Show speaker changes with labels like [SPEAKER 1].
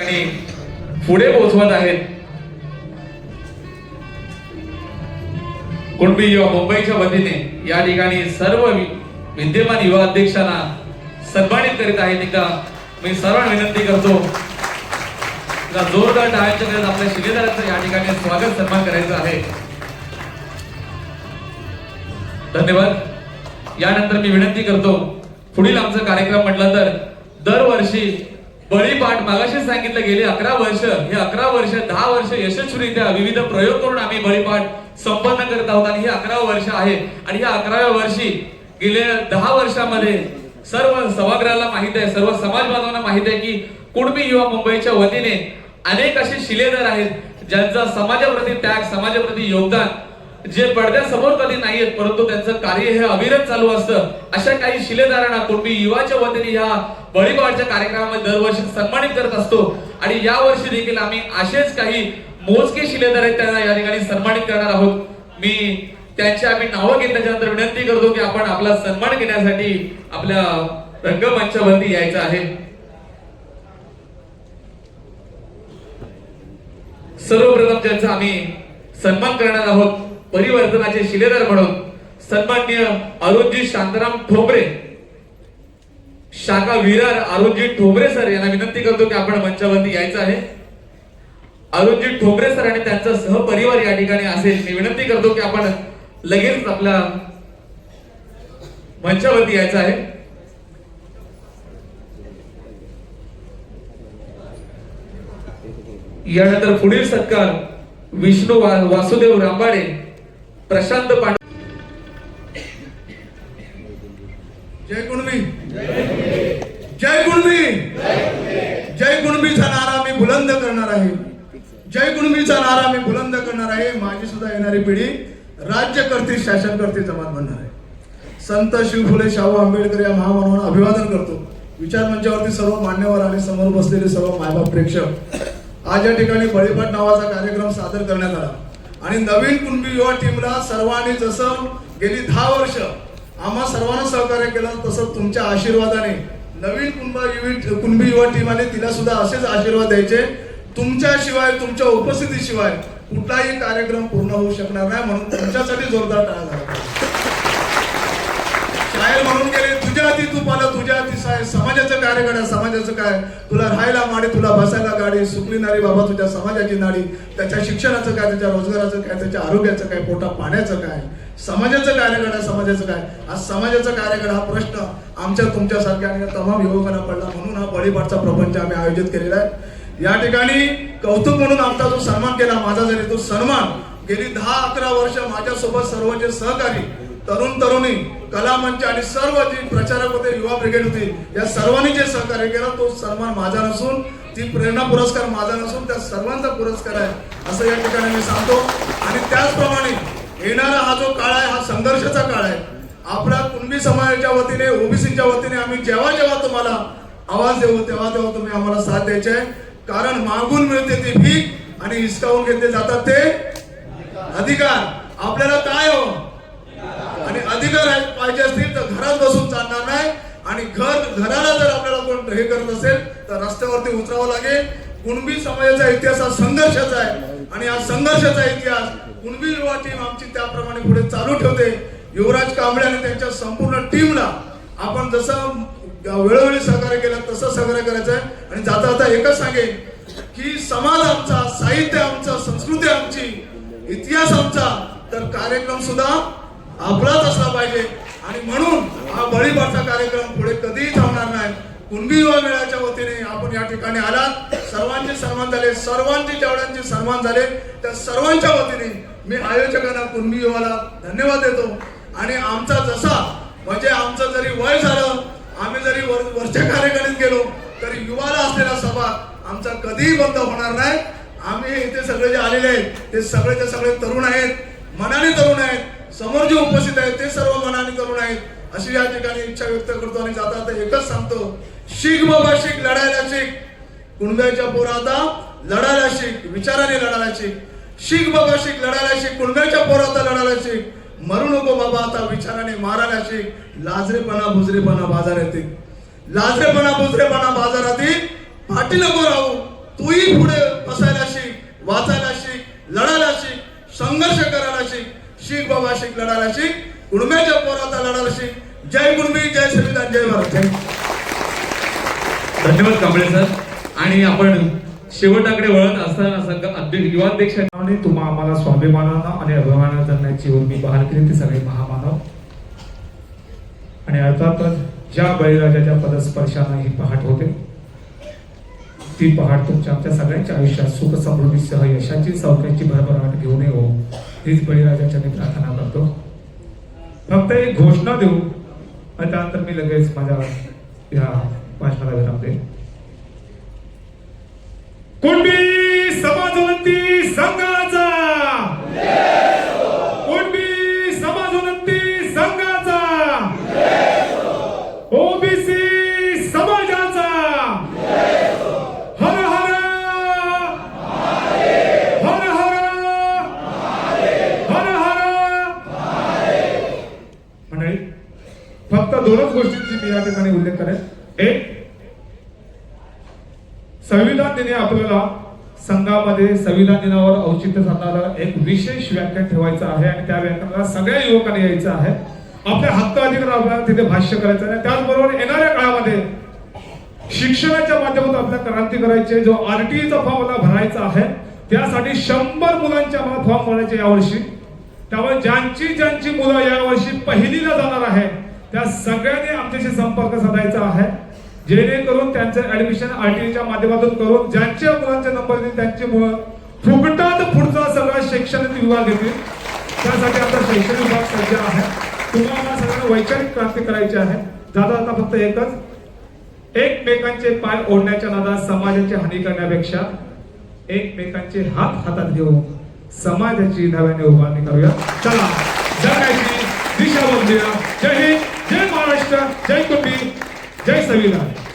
[SPEAKER 1] आणि पुढे पोहोचवत आहेत. कुणबी युवा मुंबईच्या वतीने या ठिकाणी सर्व विद्यमान युवा अध्यक्षांना सन्मानित करीत आहेत. एकदा मी सर्व विनंती करतो जोरदार टाळ्यांच्या गरज आपल्या शिलेदारांचं या ठिकाणी स्वागत सन्मान करायचं आहे. धन्यवाद. यानंतर मी विनंती करतो पुढील आमचा कार्यक्रम म्हटलं तर दरवर्षी बळीपाठ मागाशी सांगितलं गेले अकरा वर्ष. हे अकरा वर्ष दहा वर्ष यशस्वीरित्या विविध प्रयोग करून आम्ही बळीपाठ संपन्न करत आहोत आणि हे अकरा वर्ष आहे. आणि या अकराव्या वर्षी गेल्या दहा वर्षामध्ये सर्व सभागृहाला माहीत आहे सर्व समाज बांधवांना माहीत आहे की कुणबी युवा मुंबईच्या वतीने अनेक असे शिलेदार आहेत ज्यांचा समाजाप्रती त्याग समाजाप्रती योगदान जे पडद्यासमोर कधी नाहीयेत परंतु त्यांचं कार्य हे अविरत चालू असतं अशा काही शिलेदारांना कुटुंबी युवाच्या वतीने ह्या बळीबाळच्या कार्यक्रमामध्ये दरवर्षी सन्मानित करत असतो. आणि या वर्षी देखील आम्ही असेच काही मोजके शिलेदार आहेत त्यांना या ठिकाणी सन्मानित करणार आहोत. मी त्यांची आम्ही नावं घेतल्याच्या नंतर विनंती करतो की आपण आपला सन्मान घेण्यासाठी आपल्या रंगमंचावरती यायचं आहे. सर्वप्रथम ज्यांचा आम्ही सन्मान करणार आहोत परिवर्तनाचे शिलेदार म्हणून सन्मान्य अरुणजी शांताराम ठोबरे शाखा विरार अरुणजी ठोबरे सर यांना विनंती करतो की आपण मंचावरती यायचं आहे. अरुणजी ठोबरे सर आणि त्यांचा सहपरिवार या ठिकाणी असेल मी विनंती करतो की आपण लगेच आपल्या मंचावरती यायचं आहे. यानंतर पुढील सत्कार विष्णू वासुदेव रांबाडे प्रशांत पांडे.
[SPEAKER 2] जय कुणबी. जय कुणबी. जय कुणबीचा नारा मी बुलंद करणार आहे. जय कुणबीचा नारा मी बुलंद करणार आहे. माझी सुद्धा येणारी पिढी राज्य करते शासन करते जमात बनणार आहे. संत शिव फुले शाहू आंबेडकर या महामानवांना अभिवादन करतो. विचार मंचावरती सर्व मान्यवर आणि समोर बसलेले सर्व मायबाप प्रेक्षक आज या ठिकाणी बळीपट नावाचा कार्यक्रम सादर करण्यात आला. आणि नवीन कुणबी युवा टीमला सर्वांनी जसं गेली दहा वर्ष आम्हा सर्वांना सहकार्य केलं तसं तुमच्या आशीर्वादाने नवीन कुणबा युवी कुणबी युवा टीमाने तिला सुद्धा असेच आशीर्वाद द्यायचे. तुमच्याशिवाय तुमच्या उपस्थितीशिवाय कुठलाही कार्यक्रम पूर्ण होऊ शकणार नाही म्हणून तुमच्यासाठी जोरदार टाळा झाला. शायर म्हणून गेले तुझ्या तू मला तुझ्या हाती साय समाजाचं कार्य करा समाजाचं काय? तुला राहायला माडी तुला बसायला गाडी सुकली नारी बाबा तुझ्या समाजाची नाडी. त्याच्या शिक्षणाचं काय त्याच्या रोजगाराचं काय त्याच्या आरोग्याचं काय पोटा पाण्याचं काय? समाजाचं कार्य करा समाजाचं काय? आज समाजाचं कार्य करा हा प्रश्न आमच्या तुमच्यासारख्या आणि तमाम युवकांना पडला. म्हणून हा बळीपाठचा प्रपंच आम्ही आयोजित केलेला आहे. या ठिकाणी कौतुक म्हणून आमचा जो सन्मान केला माझा जरी तो सन्मान गेली दहा अकरा वर्ष माझ्यासोबत सर्वचे सहकारी तरुण तरुणी कला मंच आणि सर्व जी प्रचारक होते युवा ब्रिगेड होती या सर्वांनी जे सहकार्य केलं तो सन्मान माझा नसून ती प्रेरणा पुरस्कार माझा नसून त्या सर्वांचा पुरस्कार आहे असं या ठिकाणी मी सांगतो. आणि त्याचप्रमाणे येणारा हा जो काळ आहे हा संघर्षाचा काळ आहे आपल्या कुणबी समाजाच्या वतीने ओबीसीच्या वतीने आम्ही जेव्हा जेव्हा तुम्हाला आवाज देऊ तेव्हा तेव्हा तुम्ही आम्हाला साथ द्यायचे आहे. कारण मागून मिळते ती भीक आणि हिसकावून घेतले जातात ते अधिकार. आपल्याला काय हो अधिकार आहेत पाहिजे असतील तर घरात बसून चालणार नाही. आणि घर घराला जर आपल्याला कोण हे करत असेल तर रस्त्यावरती उतरावं लागेल. कुणबी समाजाचा इतिहास हा संघर्षाचा आहे. आणि हा संघर्षाचा इतिहास कुणबी युवा टीम आमची त्याप्रमाणे पुढे चालू ठेवते. युवराज कांबळे आणि त्यांच्या संपूर्ण टीमला आपण जसं वेळोवेळी सहकार्य केलं तसं सहकार्य करायचं आहे. आणि जाता जाता एकच सांगेन की समाज आमचा साहित्य आमचा संस्कृती आमची इतिहास आमचा तर कार्यक्रम सुद्धा आपलाच असला पाहिजे. आणि म्हणून हा बळीपाडचा कार्यक्रम पुढे कधीही थांबणार नाही. कुणबी युवा मेळाच्या वतीने आपण या ठिकाणी आलात. सर्वांचे सन्मान झाले. सर्वांचे जेवढ्यांचे सन्मान झाले. त्या सर्वांच्या वतीने मी आयोजकांना कुणबी युवाला धन्यवाद देतो. आणि आमचा जसा म्हणजे आमचं जरी वय झालं आम्ही जरी वर वरच्या कार्यकारीत गेलो तरी युवाला असलेला सभा आमचा कधीही बंद होणार नाही. आम्ही इथे सगळे जे आलेले आहेत ते सगळेचे सगळे तरुण आहेत. मनाने तरुण आहेत. समोर जे उपस्थित आहेत ते सर्व मनाने करून आहेत. अशी या ठिकाणी इच्छा व्यक्त करतो आणि जाता आता एकच सांगतो. शिक बाबा शिक लढायला शिक कुणब्याच्या पोरा आता लढायला शिक विचाराने लढायला शिक शिक बाबा शिक लढायला शिक कुणब्याच्या पोरा आता लढायला शिक मरू नको बाबा आता विचाराने मारायला शिक लाजरेपणा भुजरेपणा बाजारात येते लाजरेपणा भुजरेपणा बाजारात पाठी नको राहू. तूही पुढे बसायला शिक वाचायला शिक लढायला शिक संघर्ष करायला शिक शीख बाबा शीख लढायला शीख उडम्याच्या पोराचा लढायला शीख जय गुणमी जय संविधान जय भारत.
[SPEAKER 1] धन्यवाद कांबळे सर. आणि आपण शेवटाकडे वळत असताना संघ अध्यक्ष युवा
[SPEAKER 3] अध्यक्षांनी तुम्हा आम्हाला स्वाभिमानानं आणि अभिमानानं जगण्याची उर्मी बहाल केली ते सगळे महामानव. आणि अर्थातच ज्या बळीराजाच्या पदस्पर्शानं ही पहाट होते ती पहाट तुमच्या आमच्या सगळ्यांच्या आयुष्यात सुख समृद्धीसह यशाची सौख्याची भरभराट घेऊन येऊ हीच बळीराजाच्या मी प्रार्थना करतो. फक्त एक घोषणा देऊ. आणि त्यानंतर मी लगेच माझ्या या भाषणाला विराम देईन कुणबी समाजवंती संघाचा! दोनच गोष्टींची मी या ठिकाणी उल्लेख करेन. एक संविधान दिने आपल्याला संघामध्ये संविधान दिनावर औचित्य साधणारा एक विशेष व्याख्यान ठेवायचं आहे आणि त्या व्याख्यानाला सगळ्या युवकांनी यायचं आहे. आपल्या हक्क अधिकार आपल्याला तिथे भाष्य करायचं आहे. त्याचबरोबर येणाऱ्या काळामध्ये शिक्षणाच्या माध्यमातून आपल्याला क्रांती करायची आहे. जो आरटीईचा फॉर्म मला भरायचा आहे त्यासाठी शंभर मुलांच्या मला फॉर्म भरायचे यावर्षी. त्यामुळे ज्यांची ज्यांची मुलं यावर्षी पहिलीला जाणार आहे त्या सगळ्यांनी आमच्याशी संपर्क साधायचा आहे. जेणेकरून त्यांचं ऍडमिशन आरटीईच्या माध्यमातून करून ज्यांच्या मुलांचे नंबर येतील त्यांची मुलं फुकटात पुढचा सगळा शैक्षणिक विभाग येतील. त्यासाठी आमचा शैक्षणिक विभाग सज्ज आहे. तुम्हाला सगळ्यांना वैचारिक क्रांती करायची आहे. जाता जाता फक्त एकच. एकमेकांचे पाय ओढण्याच्या नादात समाजाची हानी करण्यापेक्षा एकमेकांचे हात हातात घेऊन समाजाची नव्याने उभारणी करूया. चला जगायची दिशा बघूया जय हिंद. महाराष्ट्र जय कुंभी जय संविधान